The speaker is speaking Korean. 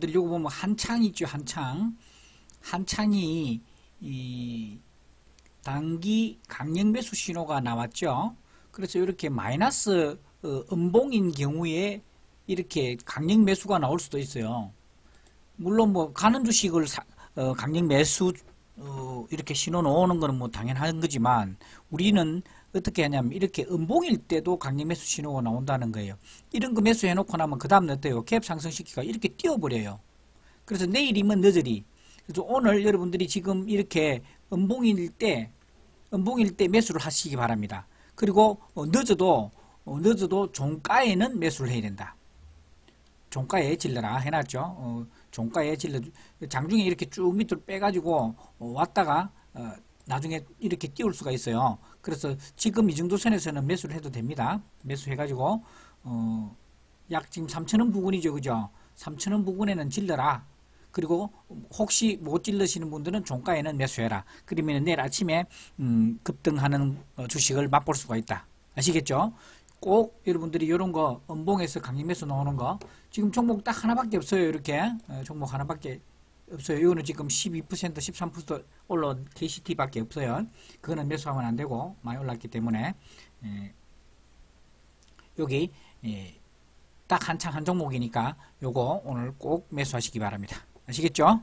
여러분들이 요거 보면 한창 있죠, 한창. 한창이 이 단기 강력 매수 신호가 나왔죠. 그래서 이렇게 마이너스 어, 음봉인 경우에 이렇게 강력 매수가 나올 수도 있어요. 물론 뭐 가는 주식을 사- 어, 강력 매수 어, 이렇게 신호 놓는 거는 뭐 당연한 거지만 우리는 어떻게 하냐면 이렇게 음봉일 때도 강력 매수 신호가 나온다는 거예요. 이런 거 매수 해 놓고 나면 그 다음 어때요? 갭 상승시키가 이렇게 뛰어버려요. 그래서 내일이면 늦으리. 그래서 오늘 여러분들이 지금 이렇게 음봉일 때 음봉일 때 매수를 하시기 바랍니다. 그리고 어, 늦어도 어, 늦어도 종가에는 매수를 해야 된다. 종가에 질러라 해놨죠. 어, 종가에 질러 장중에 이렇게 쭉 밑으로 빼가지고 어, 왔다가 어, 나중에 이렇게 띄울 수가 있어요. 그래서 지금 이 정도 선에서는 매수를 해도 됩니다. 매수해가지고 어, 약 지금 3천원 부근이죠, 그죠? 3천원 부근에는 질러라. 그리고 혹시 못 질러시는 분들은 종가에는 매수해라. 그러면 내일 아침에 음, 급등하는 어, 주식을 맛볼 수가 있다. 아시겠죠? 꼭 여러분들이 이런 거 음봉에서 강력 매수 나오는 거 지금 종목 딱 하나밖에 없어요. 이렇게 어, 종목 하나밖에 없어요. 이거는 지금 12% 13% 올라온 KCT밖에 없어요. 그거는 매수하면 안 되고 많이 올랐기 때문에 예, 여기 예, 딱 한창 한 종목이니까 요거 오늘 꼭 매수하시기 바랍니다. 아시겠죠?